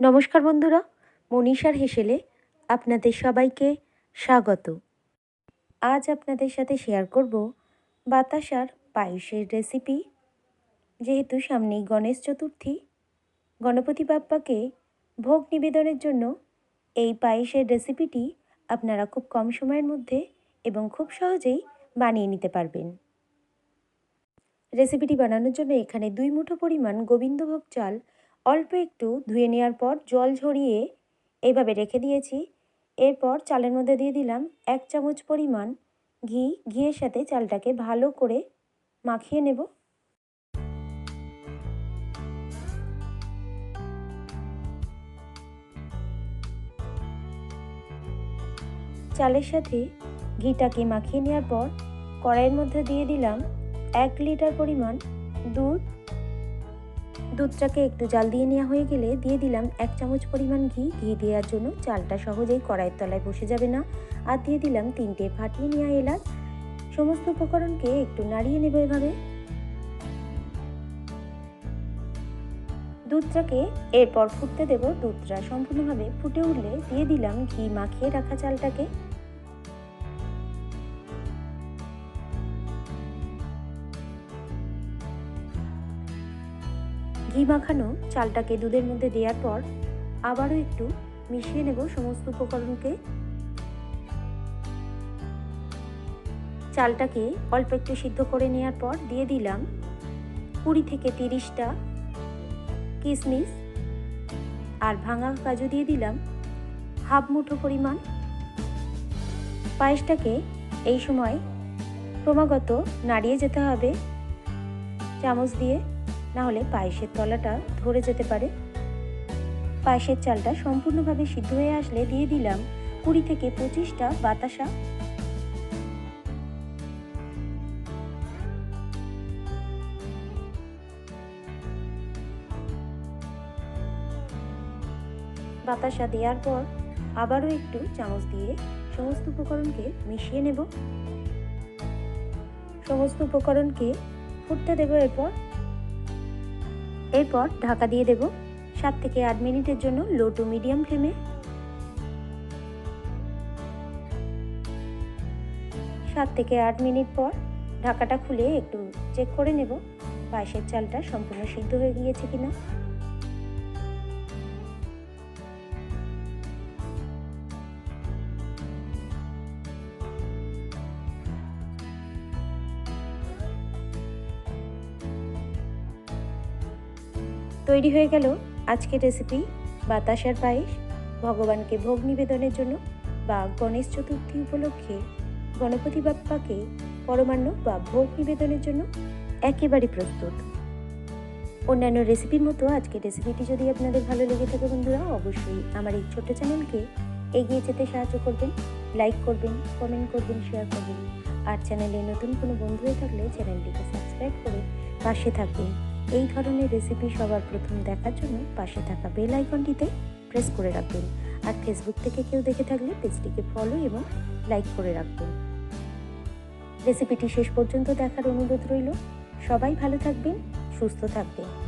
নমস্কার বন্ধুরা, মনীষার হেসেলে আপনাদের সবাইকে স্বাগত। আজ আপনাদের সাথে শেয়ার করব বাতাসার পায়েসের রেসিপি যেহেতু সামনেই গণেশ চতুর্থী, গণপতি বাপ্পাকে ভোগ নিবেদনের জন্য এই পায়েসের রেসিপিটি আপনারা খুব কম সময়ের মধ্যে এবং খুব সহজেই বানিয়ে নিতে পারবেন। রেসিপিটি বানানোর জন্য এখানে দুই মুঠো পরিমাণ গোবিন্দভোগ চাল অল্প একটু ধুয়ে নেওয়ার পর জল ঝরিয়ে এইভাবে রেখে দিয়েছি। এরপর চালের মধ্যে দিয়ে দিলাম এক চামচ পরিমাণ ঘি। ঘিয়ের সাথে চালটাকে ভালো করে মাখিয়ে নেব। চালের সাথে ঘিটাকে মাখিয়ে নেওয়ার পর কড়াইয়ের মধ্যে দিয়ে দিলাম এক লিটার পরিমাণ দুধ। দুধটাকে একটু জাল দিয়ে নেওয়া হয়ে গেলে দিয়ে দিলাম এক চামচ পরিমাণ ঘি। ঘি দেওয়ার জন্য চালটা সহজেই কড়াইয়ের তলায় বসে যাবে না। আর দিয়ে দিলাম তিনটে ফাটিয়ে নেওয়া এলাচ। সমস্ত উপকরণকে একটু নাড়িয়ে নেব এভাবে। দুধটাকে এরপর ফুটতে দেব। দুধটা সম্পূর্ণভাবে ফুটে উঠলে দিয়ে দিলাম ঘি মাখিয়ে রাখা চালটাকে। ঘি মাখানো, চালটাকে দুধের মধ্যে দেওয়ার পর আবারও একটু মিশিয়ে নেব সমস্ত উপকরণকে। চালটাকে অল্প একটু সিদ্ধ করে নেওয়ার পর দিয়ে দিলাম কুড়ি থেকে তিরিশটা কিশমিশ আর ভাঙা কাজু দিয়ে দিলাম হাফ মুঠো পরিমাণ। পায়েসটাকে এই সময় ক্রমাগত নাড়িয়ে যেতে হবে। চামচ দিয়ে না হলে পায়েসের তলাটা ধরে যেতে পারে। পায়েসের চালটা সম্পূর্ণভাবে সিদ্ধ হয়ে আসলে দিয়ে দিলাম কুড়ি থেকে পঁচিশটা বাতাসা। বাতাসা দেওয়ার পর আবারও একটু চামচ দিয়ে সমস্ত উপকরণকে মিশিয়ে নেব। সমস্ত উপকরণকে ফুটতে দেব এরপর এরপর ঢাকা দিয়ে দেব সাত থেকে আট মিনিটের জন্য লো টু মিডিয়াম ফ্লেমে। সাত থেকে আট মিনিট পর ঢাকাটা খুলে একটু চেক করে নেব পায়েসের চালটা সম্পূর্ণ সিদ্ধ হয়ে গিয়েছে কিনা। তৈরি হয়ে গেল আজকের রেসিপি বাতাসার পায়েস। ভগবানকে ভোগ নিবেদনের জন্য বা গণেশ চতুর্থী উপলক্ষে গণপতি বাপ্পাকে পরমান্ন বা ভোগ নিবেদনের জন্য একেবারে প্রস্তুত। অন্যান্য রেসিপির মতো আজকের রেসিপিটি যদি আপনাদের ভালো লেগে থাকে বন্ধুরা, অবশ্যই আমার এই ছোট্ট চ্যানেলকে এগিয়ে যেতে সাহায্য করবেন লাইক করবেন কমেন্ট করবেন শেয়ার করবেন। আর চ্যানেলে নতুন কোনো বন্ধু হয়ে থাকলে চ্যানেলটিকে সাবস্ক্রাইব করে পাশে থাকবেন। এই ধরনের রেসিপি সবার প্রথম দেখার জন্য পাশে থাকা বেল আইকনটিতে প্রেস করে রাখবেন আর ফেসবুক থেকে কেউ দেখে থাকলে পেজটিকে ফলো এবং লাইক করে রাখবেন রেসিপিটি শেষ পর্যন্ত দেখার অনুরোধ রইল। সবাই ভালো থাকবেন, সুস্থ থাকবেন।